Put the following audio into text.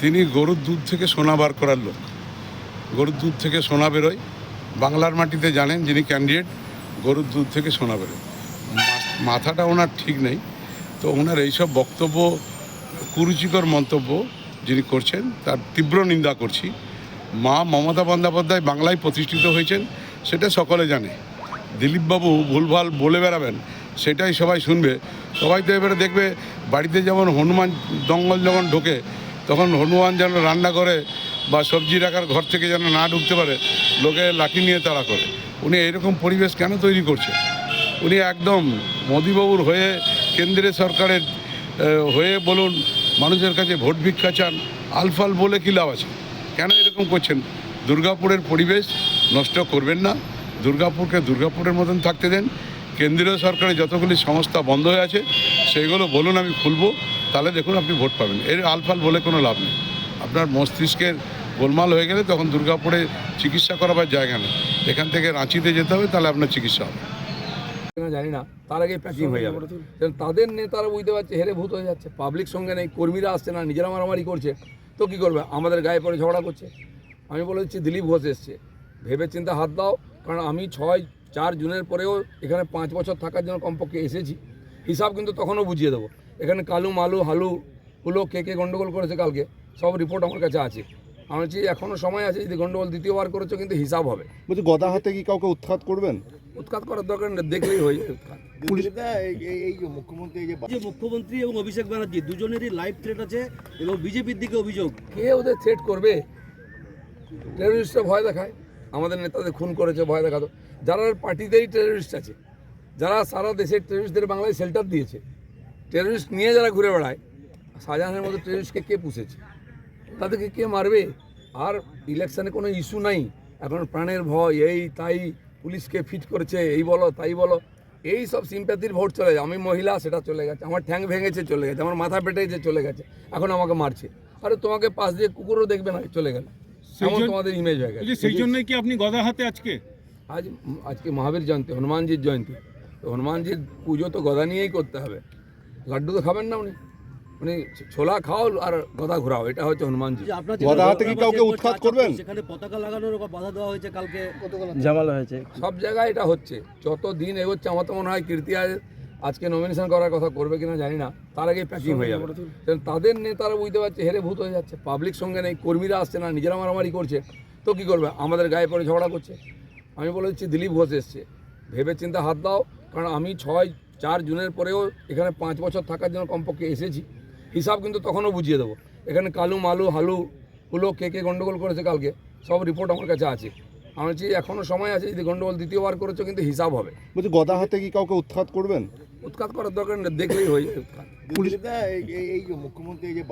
তিনি গরুর দুধ থেকে সোনা বার করার লোক। গরুর দুধ থেকে সোনা বেরোয়। বাংলার মাটিতে জানেন যিনি ক্যান্ডিডেট, গরুর দুধ থেকে সোনা বেরোয়। মাথাটা ওনার ঠিক নেই। তো ওনার এইসব বক্তব্য, কুরুচিকর মন্তব্য যিনি করছেন, তার তীব্র নিন্দা করছি। মা মমতা বন্দ্যোপাধ্যায় বাংলায় প্রতিষ্ঠিত হয়েছেন, সেটা সকলে জানে। দিলীপবাবু ভুলভাল বলে বেড়াবেন, সেটাই সবাই শুনবে। সবাই তো এবারে দেখবে, বাড়িতে যেমন হনুমান জঙ্গল যখন ঢোকে, তখন হনুমান যেন রান্না করে বা সবজি রাখার ঘর থেকে যেন না ঢুকতে পারে, লোকে লাঠি নিয়ে তাড়া করে। উনি এরকম পরিবেশ কেন তৈরি করছে? উনি একদম মোদিবাবুর হয়ে কেন্দ্রের সরকারের হয়ে বলুন, মানুষের কাছে ভোট ভিক্ষা চান, আলফাল বলে কী লাভ আছে? কেন এরকম করছেন? দুর্গাপুরের পরিবেশ নষ্ট করবেন না। দুর্গাপুরকে দুর্গাপুরের মতন থাকতে দেন। কেন্দ্রীয় সরকারের যতগুলি সংস্থা বন্ধ হয়ে আছে সেইগুলো বলুন আমি খুলবো। তাহলে দেখুন আপনি ভোট পাবেন। এর আলফাল বলে কোনো লাভ নেই। আপনার মস্তিষ্কের গোলমাল হয়ে গেলে তখন দুর্গাপুরে চিকিৎসা করাবার জায়গা নেই। এখান থেকে রাঁচিতে যেতে হবে তাহলে আপনার চিকিৎসা হবে। কিনা জানি না। তার আগে প্যাকিং হয়ে যাবে। তাদের নেতারা বুঝতে পারছে হেরে ভূত হয়ে যাচ্ছে। পাবলিক সঙ্গে নেই কর্মীরা আসছে না নিজেরা মারামারি করছে। তো কি করবে? আমাদের গায়ে পরে ঝগড়া করছে। আমি বলে দিচ্ছি দিলীপ ঘোষ এসছে। ভেবে চিন্তা হাত দাও কারণ আমি ছয় চার জুনের পরেও এখানে পাঁচ বছর থাকার জন্য কমপক্ষে এসেছি। হিসাব কিন্তু তখনও বুঝিয়ে দেবো। এখানে কালু মালু হালু হুলো কে কে গন্ডগোল করেছে কালকে সব রিপোর্ট আমার কাছে আছে। আমি বলছি এখনও সময় আছে যদি গন্ডগোল দ্বিতীয়বার করেছ কিন্তু হিসাব হবে। বলছি গদা হাতে কি কাউকে উৎখাত করবেন? উৎখাত করার দরকার নেই দেখলেই হয়ে যায় উৎখাত। যে মুখ্যমন্ত্রী এবং অভিষেক ব্যানার্জি দুজনেরই লাইভ থ্রেট আছে এবং বিজেপির দিকে অভিযোগ। কে ওদের থ্রেট করবে? টেরোরিস্টরা ভয় দেখায়। আমাদের নেতাদের খুন করেছে ভয় দেখাতো। যারা পার্টিতেই টেরোরিস্ট আছে যারা সারা দেশের টেরোরিস্টদের বাংলায় শেল্টার দিয়েছে টেরোরিস্ট নিয়ে যারা ঘুরে বেড়ায় শাহজাহানের মতো টেরোরিস্টকে কে পুষেছে? তাদেরকে কে মারবে? আর ইলেকশানে কোনো ইস্যু নাই। এখন প্রাণের ভয় এই তাই পুলিশকে ফিট করেছে এই বলো তাই বলো। এই সব সিম্প্যাথির ভোট চলে যায়। আমি মহিলা সেটা চলে গেছে। আমার ঠ্যাং ভেঙেছে চলে গেছে। আমার মাথা পেটেছে চলে গেছে। এখন আমাকে মারছে। আরে তোমাকে পাশ দিয়ে কুকুরও দেখবে না চলে গেল। তোমাদের ইমেজ হয়ে গেছে। সেই জন্যই কি আপনি গদা হাতে আজকে? আজ আজকে মহাবীর জয়ন্তী হনুমানজির জয়ন্তী। তো হনুমানজির পুজো তো গদা নিয়েই করতে হবে। লাড্ডু তো খাবেন না উনি। উনি ছোলা খাও আর গদা ঘোরাও এটা হচ্ছে হনুমানজি গদা হাতে কি কাউকে উৎখাত করবেন? সেখানে পতাকা লাগানোর বাধা দেওয়া হয়েছে কালকে। সব জায়গায় এটা হচ্ছে। যত দিন এগোচ্ছে আমার তো মনে হয় কীর্তি আজ আজকে নমিনেশন করার কথা করবে কিনা জানি না। তার আগে প্যাকিং হয়ে যাবে। তাদের নেতারা বুঝতে পারছে হেরে ভূত হয়ে যাচ্ছে। পাবলিক সঙ্গে নেই কর্মীরা আসছে না নিজেরা মারামারি করছে। তো কি করবে? আমাদের গায়ে পরে ঝগড়া করছে। আমি বলে দিচ্ছি দিলীপ ঘোষ এসছে। ভেবে চিন্তা হাত দাও কারণ আমি ছয় চার জুনের পরেও এখানে পাঁচ বছর থাকার জন্য কমপক্ষে এসেছি। হিসাব কিন্তু তখনও বুঝিয়ে দেবো। এখানে কালু মালু হালু হুলো কে কে গন্ডগোল করেছে কালকে সব রিপোর্ট আমার কাছে আছে। আমি বলছি এখনও সময় আছে যদি গন্ডগোল দ্বিতীয়বার করেছ কিন্তু হিসাব হবে। বলছি গদা হাতে কি কাউকে উৎখাত করবেন? উৎখাত করার দরকার নেই দেখলেই হয়ে যায় উৎখাত। এই যে মুখ্যমন্ত্রী যে